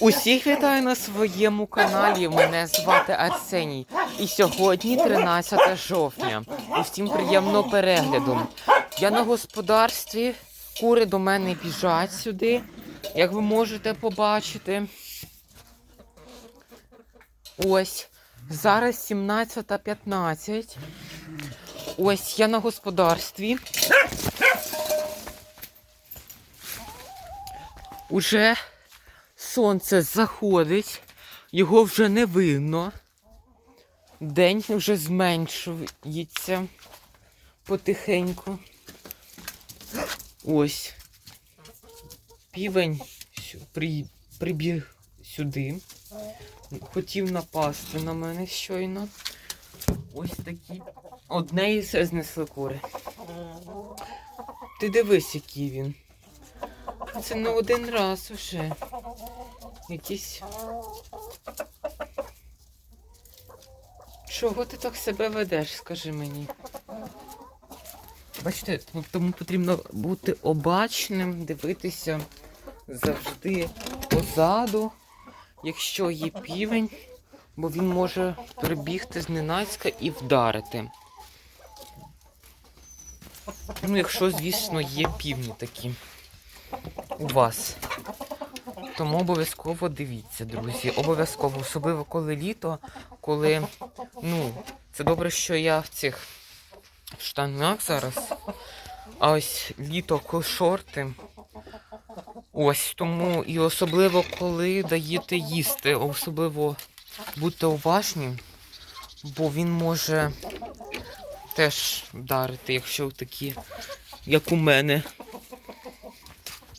Усіх вітаю на своєму каналі. Мене звати Арсеній. І сьогодні 13 жовтня. Усім приємного перегляду. Я на господарстві. Кури до мене біжать сюди, як ви можете побачити. Ось. Зараз 17.15. Ось я на господарстві. Уже сонце заходить, його вже не видно. День вже зменшується потихеньку. Ось. Півень при, прибіг сюди. Хотів напасти на мене щойно. Ось такі. Одне і все знесли кури. Ти дивись, який він. Це не один раз уже. Якийсь. Чого ти так себе ведеш, скажи мені? Бачите, тому потрібно бути обачним, дивитися завжди позаду, якщо є півень, бо він може прибігти зненацька і вдарити. Ну, якщо, звісно, є півні такі у вас. Тому обов'язково дивіться, друзі. Обов'язково, особливо коли літо, коли. Ну, це добре, що я в цих штанах зараз. А ось літо шорти. Ось тому і особливо коли даєте їсти, особливо будьте уважні, бо він може теж вдарити, якщо такі, як у мене.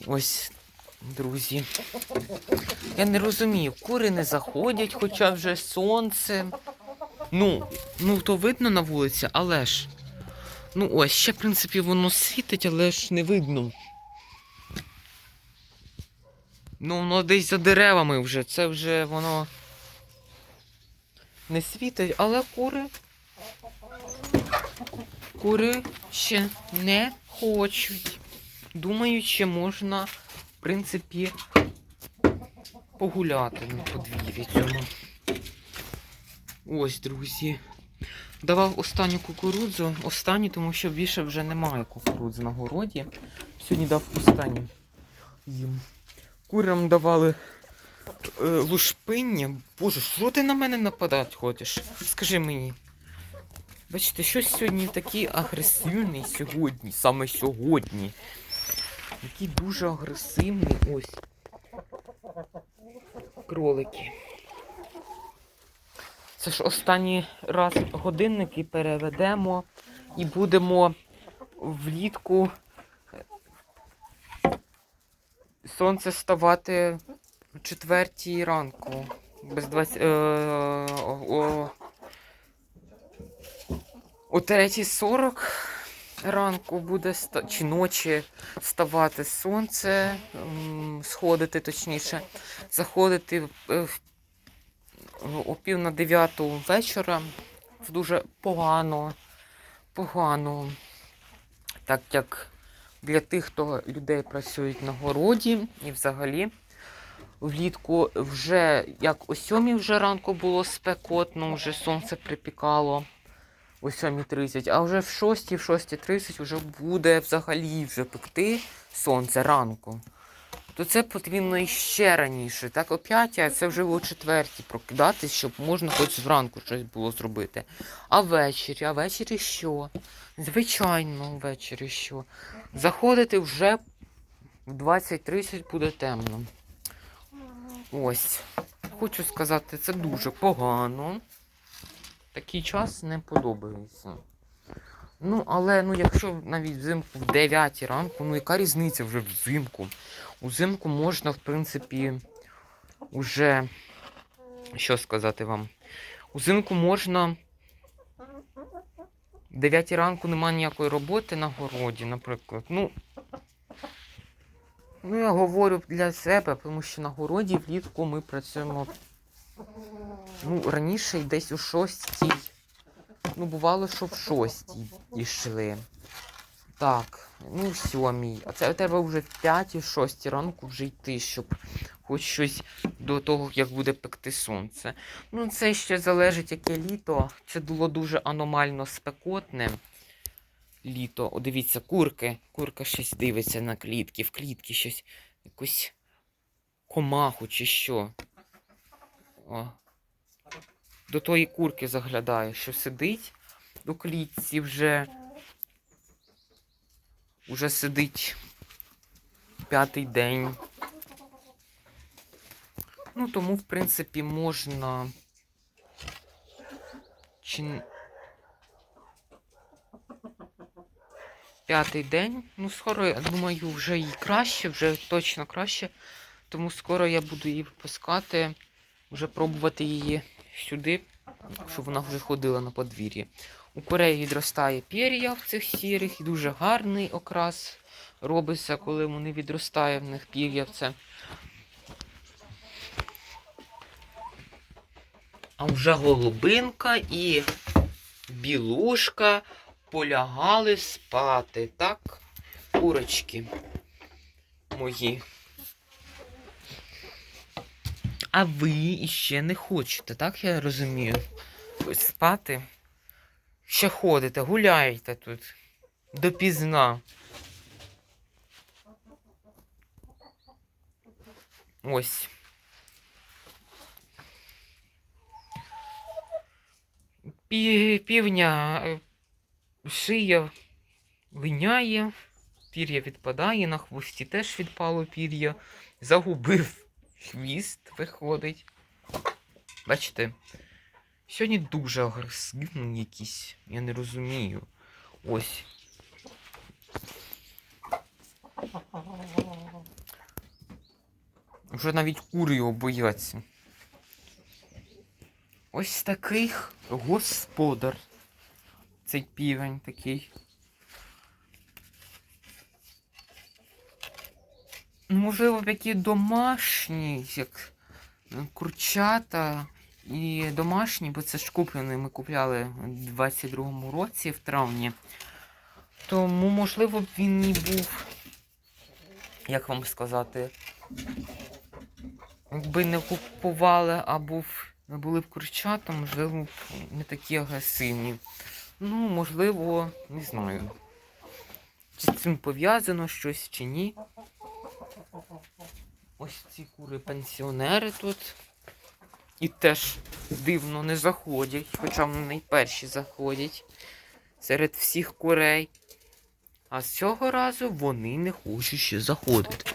Ось, друзі. Я не розумію, кури не заходять, хоча вже сонце. Ну, ну то видно на вулиці, але ж. Ну ось, ще, в принципі, воно світить, але ж не видно. Ну, воно десь за деревами вже. Це вже воно не світить, але кури. Кури ще не хочуть. Думаю, ще можна, в принципі, погуляти на подвір'ї цьому. Ось, друзі. Давав останню кукурудзу. Останню, тому що більше вже немає кукурудзи на городі. Сьогодні дав останню їм. Курям давали е, лушпиння. Боже, що ти на мене нападати хочеш? Скажи мені. Бачите, щось сьогодні такий агресивний сьогодні, саме сьогодні. Який дуже агресивний ось. Кролики. Це ж останній раз годинники переведемо і будемо влітку сонце ставати в четвертій ранку. Без 20, е, о, о 3.40 ранку буде чи ночі ставати сонце, сходити точніше, заходити е, о пів на дев'яту вечора. Дуже погано, погано. Так як для тих, хто людей працюють на городі і взагалі. Влітку вже як о сьомій вже ранку було спекотно, вже сонце припікало о 7.30, а вже в 6, в 6.30 вже буде взагалі вже пекти сонце ранку. То це потрібно іще раніше. Так, о 5, а це вже о 4 прокидатись, щоб можна хоч зранку щось було зробити. А ввечері, а ввечері що? Звичайно, ввечері що? Заходити вже в 20.30 буде темно. Ось. Хочу сказати, це дуже погано. Такий час не подобається. Ну, але ну, якщо навіть взимку в 9 ранку, ну яка різниця вже взимку? Узимку можна, в принципі, уже. Що сказати вам? Узимку можна. В 9 ранку немає ніякої роботи на городі, наприклад. Ну, ну, я говорю для себе, тому що на городі влітку ми працюємо ну, раніше десь у шостій. Ну, бувало, що в шостій йшли. Так, ну в сьомій. А це треба вже в п'ятій, шостій ранку вже йти, щоб хоч щось до того, як буде пекти сонце. Ну, це ще залежить, яке літо. Це було дуже аномально спекотне. Літо. О, дивіться, курки. Курка щось дивиться на клітки. В клітки щось якусь комаху чи що. О. До тої курки заглядаю, що сидить у клітці вже. Уже сидить п'ятий день. Ну, тому, в принципі, можна. Чи... П'ятий день. Ну, скоро, я думаю, вже і краще, вже точно краще. Тому скоро я буду її випускати, вже пробувати її сюди, щоб вона вже ходила на подвір'ї. У Кореї відростає пір'я в цих сірих, і дуже гарний окрас робиться, коли вони відростає в них пір'я. Це. А вже голубинка і білушка полягали спати, так? Курочки мої. А ви іще не хочете, так я розумію? Ось спати. Ще ходите, гуляєте тут допізна. Ось. Півня е, шия линяє, пір'я відпадає, на хвості теж відпало пір'я. Загубив хвіст, виходить. Бачите? Сьогодні дуже агресивний якийсь. Я не розумію. Ось. Вже навіть кури його бояться. Ось такий господар. Цей півень такий. Можливо, такі домашні, як е, курчата і домашні, бо це ж куплений ми купляли у 22-му році в травні. Тому, можливо, б він і був, як вам сказати, якби не купували, а був, були б курчата, можливо, б не такі агресивні. Ну, можливо, не знаю. Чи з цим пов'язано щось чи ні. Ось ці кури пенсіонери тут. І теж дивно не заходять, хоча вони найперші заходять серед всіх курей. А з цього разу вони не хочуть ще заходити.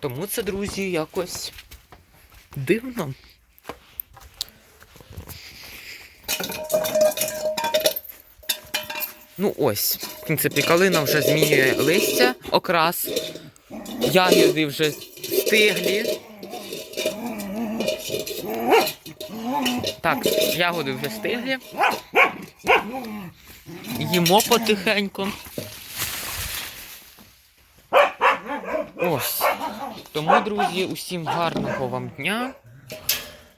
Тому це, друзі, якось дивно. Ну ось, в принципі, калина вже змінює листя, окрас. Ягоди вже стиглі. Так, ягоди вже стиглі. Їмо потихеньку. Ось. Тому, друзі, усім гарного вам дня.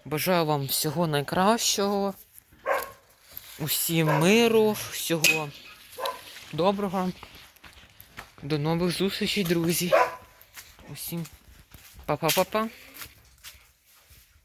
Бажаю вам всього найкращого. Усім миру, всього доброго. До нових зустрічей, друзі. Усім па-па-па-па.